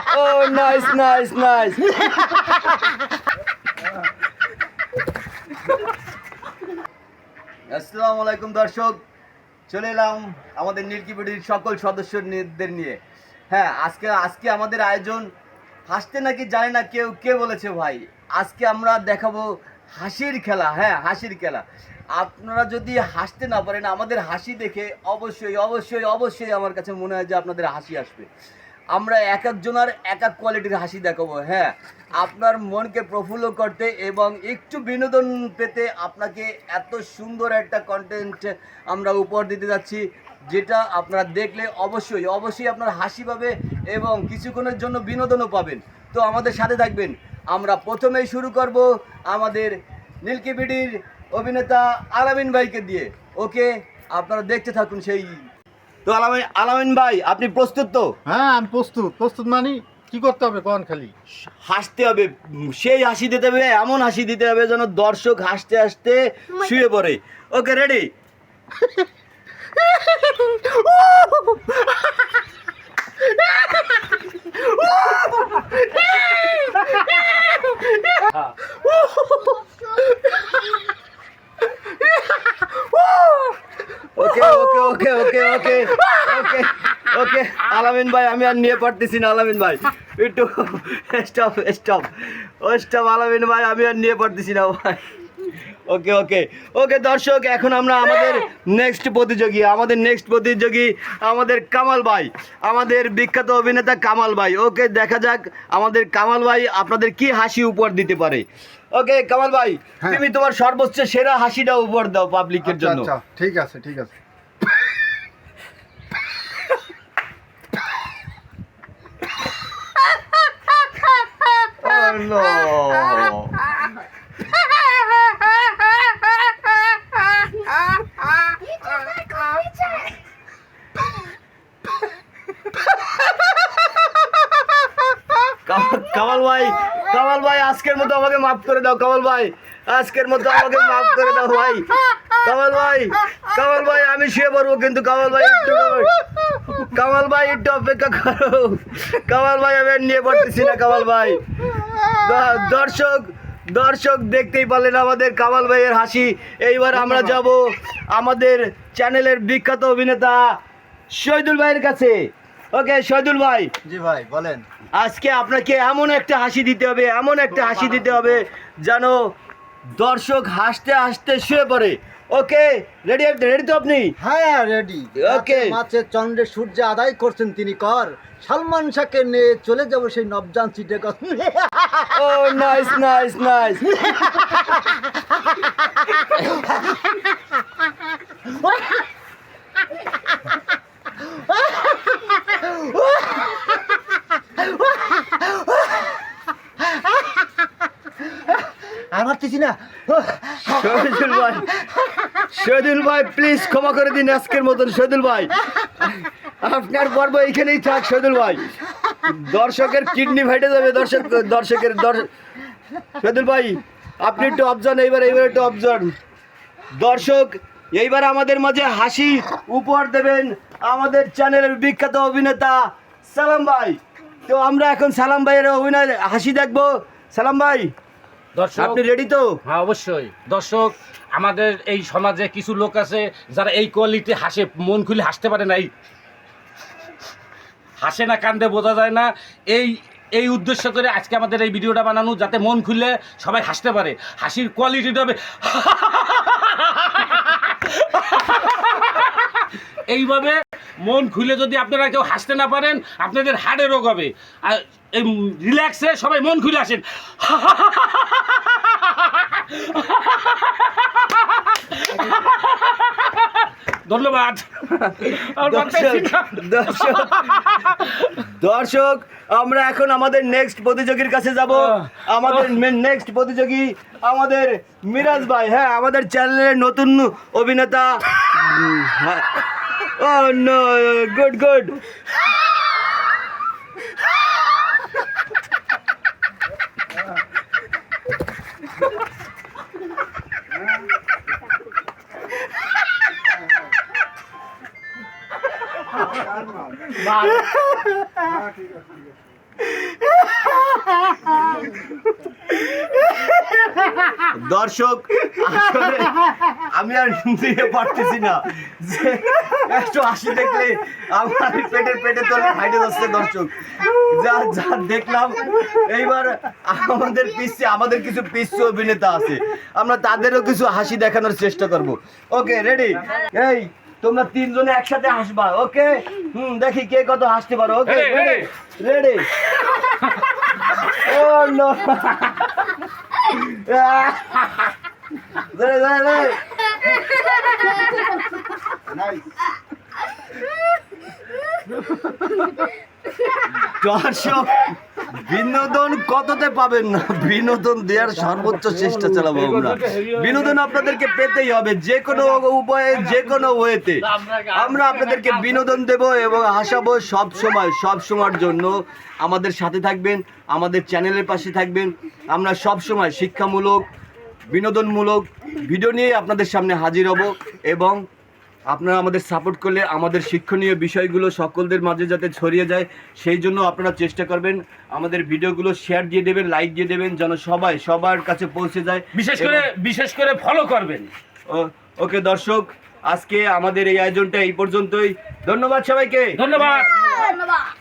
Oh, nice, nice, nice. আসসালামু আলাইকুম দর্শক। চলে এলাম আমাদের নীলকিপিটির সকল সদস্যদের নিয়ে। হ্যাঁ আজকে আজকে আমাদের আয়োজন হাসতে নাকি জানে না কেউ কে বলেছে ভাই? আজকে আমরা দেখাবো হাসির খেলা হ্যাঁ হাসির খেলা। আপনারা যদি হাসতে না পারেন আমাদের হাসি দেখে অবশ্যই অবশ্যই অবশ্যই আমার কাছে মনে হয় যে আপনাদের হাসি আসবে। আমরা এক একজনের এক এক কোয়ালিটির হাসি দেখাবো হ্যাঁ। আপনার মনকে প্রফুল্ল করতে এবং একটু বিনোদন পেতে আপনাকে এত সুন্দর একটা কন্টেন্ট আমরা উপহার দিতে যাচ্ছি, যেটা আপনারা দেখলে অবশ্যই অবশ্যই আপনার হাসি পাবে এবং কিছুক্ষণের জন্য বিনোদনও পাবেন। তো আমাদের সাথে থাকবেন। আমরা প্রথমেই শুরু করব আমাদের নীলকিবিডির অভিনেতা আলামিন ভাইকে দিয়ে। ওকে আপনারা দেখতে থাকুন সেই তো আলামিন আলামিন ভাই আপনি প্রস্তুত তো? হ্যাঁ আমি প্রস্তুত। প্রস্তুত মানে? কি করতে হবে কোন খালি? হাসতে হবে সেই হাসি দিতে হবে এমন হাসি দিতে হবে যেন দর্শক হাসতে হাসতে শুয়ে পড়ে। ওকে রেডি ওকে ওকে ওকে ওকে ওকে আলামিন ভাই আমি আর নিয়ে পারতেছি না আলামিন ভাই। একটু স্টপ স্টপ ও স্টপ আলামিন ভাই আমি আর নিয়ে পারতেছি না ভাই। ওকে ওকে ওকে দর্শক এখন আমরা আমাদের নেক্সট প্রতিযোগী আমাদের নেক্সট প্রতিযোগী আমাদের কামাল ভাই আমাদের বিখ্যাত অভিনেতা কামাল ভাই। ওকে দেখা যাক আমাদের কামাল ভাই আপনাদের কি হাসি উপহার দিতে পারে। ওকে কামাল ভাই হ্যাঁ। তুমি তোমার সর্বোচ্চ সেরা হাসিটা উপহার দাও পাবলিকের আচ্ছা, জন্য। আচ্ছা ঠিক আছে ঠিক আছে। No. কামাল- ভাই, কামাল ভাই, আজকের মতো আমাকে মাফ করে দাও, কামাল ভাই। আজকের মতো আমাকে মাফ করে দাও ভাই। কামাল ভাই কামাল ভাই, আমি শুয়ে পড়ব কিন্তু কামাল ভাই, একটু কামাল ভাই, একটু অপেক্ষা করো। কামাল ভাই, আমি নিয়ে পড়তেছি না, কামাল ভাই। দর্শক দর্শক দেখতেই পারলেন আমাদের কামাল ভাইয়ের হাসি। এইবার আমরা যাব আমাদের চ্যানেলের বিখ্যাত অভিনেতা শহীদুল ভাইয়ের কাছে। ওকে শহীদুল ভাই। জি ভাই বলেন। আজকে আপনাকে এমন একটা হাসি দিতে হবে এমন একটা হাসি দিতে হবে যেন দর্শক হাসতে হাসতে শুয়ে পড়ে। ওকে রেডি রেডি তো আপনি? হ্যাঁ রেডি ওকে মাছের চন্দ্রে সূর্য আদায় করছেন তিনি কর। সালমান শাহকে নিয়ে চলে যাব সেই নবজান সিটে ও নাইস নাইস নাইস আর না। শহীদুল ভাই শহীদুল ভাই প্লিজ ক্ষমা করে দিন আজকের মতন, শহীদুল ভাই। আপনার পর্ব এইখানেই থাক, শহীদুল ভাই। দর্শকের কিডনি ফেটে যাবে, দর্শক, দর্শকের দর্শক শহীদুল ভাই, আপনি একটু অবজার্ভ এইবার এইবার একটু অবজার্ভ দর্শক, এইবার আমাদের মাঝে হাসি উপহার দেবেন আমাদের চ্যানেলের বিখ্যাত অভিনেতা সালাম ভাই। তো আমরা এখন সালাম ভাইয়ের অভিনয় হাসি দেখব। সালাম ভাই। দর্শক আপনি রেডি তো? হ্যাঁ অবশ্যই। দর্শক আমাদের এই সমাজে কিছু লোক আছে যারা এই কোয়ালিটি হাসে মন খুলে হাসতে পারে না এই হাসে না কান্দে বোঝা যায় না। এই এই উদ্দেশ্য করে আজকে আমাদের এই ভিডিওটা বানানো যাতে মন খুলে সবাই হাসতে পারে। হাসির কোয়ালিটিটা হবে এইভাবে মন খুলে যদি আপনারা কেউ হাসতে না পারেন আপনাদের হাড়ে রোগ হবে। আর এই রিল্যাক্সে সবাই মন খুলে আসেন ধন্যবাদ। দর্শক আমরা এখন আমাদের নেক্সট প্রতিযোগীর কাছে যাব। আমাদের নেক্সট প্রতিযোগী আমাদের মিরাজ ভাই। হ্যাঁ আমাদের চ্যানেলের নতুন অভিনেতা। ও নো গুড গুড দর্শক আসলে আমি আর নিতে পারতেছি না। যে একটু হাসি দেখলে আমার পেটের পেটে তলে ফাইটে যাচ্ছে দর্শক। যা যা দেখলাম এইবার আমাদের পিসে আমাদের কিছু পিসি অভিনেতা আছে। আমরা তাদেরও কিছু হাসি দেখানোর চেষ্টা করব। ওকে রেডি এই তোমরা তিনজনে একসাথে হাসবা ওকে? হুম দেখি কে কত হাসতে পারো okay? Ready ready oh no দর্শক বিনোদন কততে পাবেন না? বিনোদন দেওয়ার সর্বোচ্চ চেষ্টা চালাবো আমরা। বিনোদন আপনাদেরকে পেতেই হবে যে কোনো উপায়ে যে কোনো ওয়েতে। আমরা আপনাদেরকে বিনোদন দেব এবং হাসাবো সব সময় সব সময়ের জন্য আমাদের সাথে থাকবেন আমাদের চ্যানেলের পাশে থাকবেন। আমরা সব সময় শিক্ষামূলক বিনোদনমূলক ভিডিও নিয়ে আপনাদের সামনে হাজির হব এবং আপনারা আমাদের সাপোর্ট করলে আমাদের শিক্ষণীয় বিষয়গুলো সকলদের মাঝে যাতে ছড়িয়ে যায় সেই জন্য আপনারা চেষ্টা করবেন আমাদের ভিডিওগুলো শেয়ার দিয়ে দেবেন লাইক দিয়ে দেবেন যেন সবাই সবার কাছে পৌঁছে যায়। বিশেষ করে বিশেষ করে ফলো করবেন। ও- ওকে দর্শক আজকে আমাদের এই আয়োজনটা এই পর্যন্তই। ধন্যবাদ সবাইকে। ধন্যবাদ। ধন্যবাদ।